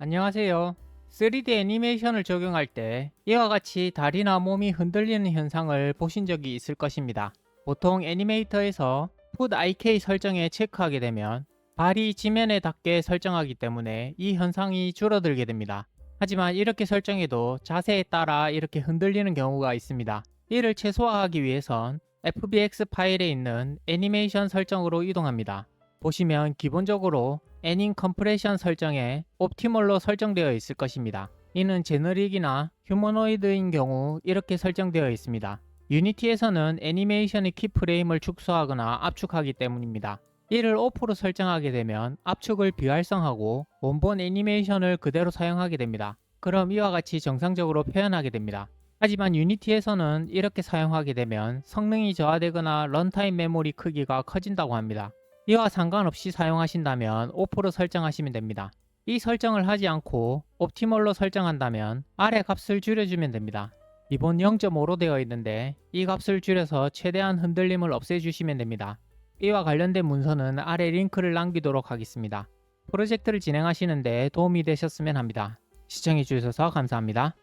안녕하세요. 3D 애니메이션을 적용할 때 이와 같이 다리나 몸이 흔들리는 현상을 보신 적이 있을 것입니다. 보통 애니메이터에서 Put IK 설정에 체크하게 되면 발이 지면에 닿게 설정하기 때문에 이 현상이 줄어들게 됩니다. 하지만 이렇게 설정해도 자세에 따라 이렇게 흔들리는 경우가 있습니다. 이를 최소화하기 위해선 FBX 파일에 있는 애니메이션 설정으로 이동합니다. 보시면 기본적으로 애닝 컴프레션 설정에 옵티멀로 설정되어 있을 것입니다. 이는 제너릭이나 휴머노이드인 경우 이렇게 설정되어 있습니다. 유니티에서는 애니메이션의 키프레임을 축소하거나 압축하기 때문입니다. 이를 오프로 설정하게 되면 압축을 비활성하고 원본 애니메이션을 그대로 사용하게 됩니다. 그럼 이와 같이 정상적으로 표현하게 됩니다. 하지만 유니티에서는 이렇게 사용하게 되면 성능이 저하되거나 런타임 메모리 크기가 커진다고 합니다. 이와 상관없이 사용하신다면 오프로 설정하시면 됩니다. 이 설정을 하지 않고 옵티멀로 설정한다면 아래 값을 줄여주면 됩니다. 기본 0.5로 되어 있는데 이 값을 줄여서 최대한 흔들림을 없애주시면 됩니다. 이와 관련된 문서는 아래 링크를 남기도록 하겠습니다. 프로젝트를 진행하시는데 도움이 되셨으면 합니다. 시청해주셔서 감사합니다.